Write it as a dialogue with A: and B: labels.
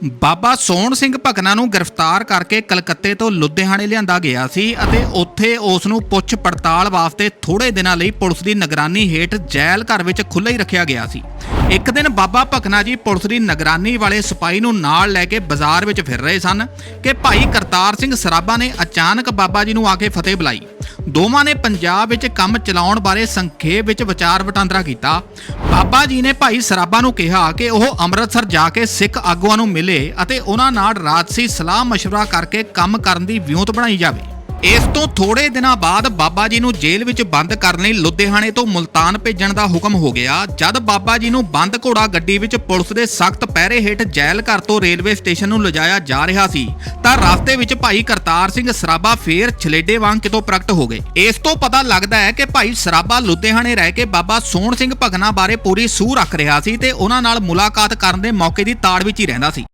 A: ਬਾਬਾ ਸੋਹਣ ਸਿੰਘ ਭਕਨਾ ਨੂੰ ਗ੍ਰਿਫਤਾਰ ਕਰਕੇ ਕਲਕੱਤੇ ਤੋਂ ਲੁਧਿਆਣੇ ਲਿਆਂਦਾ ਗਿਆ ਸੀ ਅਤੇ ਉੱਥੇ ਉਸ ਨੂੰ ਪੁੱਛ ਪੜਤਾਲ ਵਾਸਤੇ ਥੋੜੇ ਦਿਨਾਂ ਲਈ ਪੁਲਿਸ ਦੀ ਨਿਗਰਾਨੀ ਹੇਠ ਜੈਲ ਘਰ ਵਿੱਚ ਖੁੱਲ੍ਹਾ ਹੀ ਰੱਖਿਆ ਗਿਆ ਸੀ। ਇੱਕ ਦਿਨ ਬਾਬਾ ਭਕਨਾ ਜੀ ਪੁਲਿਸ ਦੀ ਨਿਗਰਾਨੀ ਵਾਲੇ ਸਿਪਾਹੀ ਨੂੰ ਨਾਲ ਲੈ ਕੇ ਬਾਜ਼ਾਰ ਵਿੱਚ ਫਿਰ ਰਹੇ ਸਨ ਕਿ ਭਾਈ ਕਰਤਾਰ ਸਿੰਘ ਸਰਾਭਾ ਨੇ ਅਚਾਨਕ ਬਾਬਾ ਜੀ ਨੂੰ ਆ ਕੇ ਫਤਿਹ ਬੁਲਾਈ ਦੋਵਾਂ ਨੇ ਪੰਜਾਬ ਵਿੱਚ ਕੰਮ ਚਲਾਉਣ ਬਾਰੇ ਸੰਖੇਪ ਵਿੱਚ ਵਿਚਾਰ ਵਟਾਂਦਰਾ ਕੀਤਾ ਬਾਬਾ ਜੀ ਨੇ ਭਾਈ ਸਰਾਭਾ ਨੂੰ ਕਿਹਾ ਕਿ ਉਹ ਅੰਮ੍ਰਿਤਸਰ ਜਾ ਕੇ ਸਿੱਖ ਆਗੂਆਂ ਨੂੰ ਮਿਲੇ ਅਤੇ ਉਹਨਾਂ ਨਾਲ ਰਾਜਸੀ ਸਲਾਹ مشورہ ਕਰਕੇ ਕੰਮ ਕਰਨ ਦੀ ਵਿਉਂਤ ਬਣਾਈ ਜਾਵੇ ਇਸ ਤੋਂ ਥੋੜੇ ਦਿਨਾਂ ਬਾਅਦ ਬਾਬਾ ਜੀ ਨੂੰ ਜੇਲ੍ਹ ਵਿੱਚ ਬੰਦ ਕਰਨ ਲਈ ਲੁਧਿਆਣੇ ਤੋਂ ਮੁਲਤਾਨ ਭੇਜਣ ਦਾ ਹੁਕਮ ਹੋ ਗਿਆ, ਜਦ ਬਾਬਾ ਜੀ ਨੂੰ ਬੰਦ ਘੋੜਾ ਗੱਡੀ ਵਿੱਚ ਪੁਲਿਸ ਦੇ ਸਖਤ ਪਹਿਰੇ ਹੇਠ ਜੈਲ ਘਰ ਤੋਂ ਰੇਲਵੇ ਸਟੇਸ਼ਨ ਨੂੰ ਲਿਜਾਇਆ ਜਾ ਰਿਹਾ ਸੀ, ਤਾਂ ਰਸਤੇ ਵਿੱਚ ਭਾਈ ਕਰਤਾਰ ਸਿੰਘ ਸਰਾਭਾ ਫੇਰ ਛਲੇਡੇ ਵਾਂਗ ਕਿਤੋਂ ਪ੍ਰਗਟ ਹੋ ਗਏ। ਇਸ ਤੋਂ ਪਤਾ ਲੱਗਦਾ ਹੈ ਕਿ ਭਾਈ ਸਰਾਭਾ ਲੁਧਿਆਣੇ ਰਹਿ ਕੇ ਬਾਬਾ ਸੋਹਣ ਸਿੰਘ ਭਗਨਾ ਬਾਰੇ ਪੂਰੀ ਸੂਹ ਰੱਖ ਰਿਹਾ ਸੀ ਤੇ ਉਹਨਾਂ ਨਾਲ ਮੁਲਾਕਾਤ ਕਰਨ ਦੇ ਮੌਕੇ ਦੀ ਤਾੜ ਵਿੱਚ ਹੀ ਰਹਿੰਦਾ ਸੀ।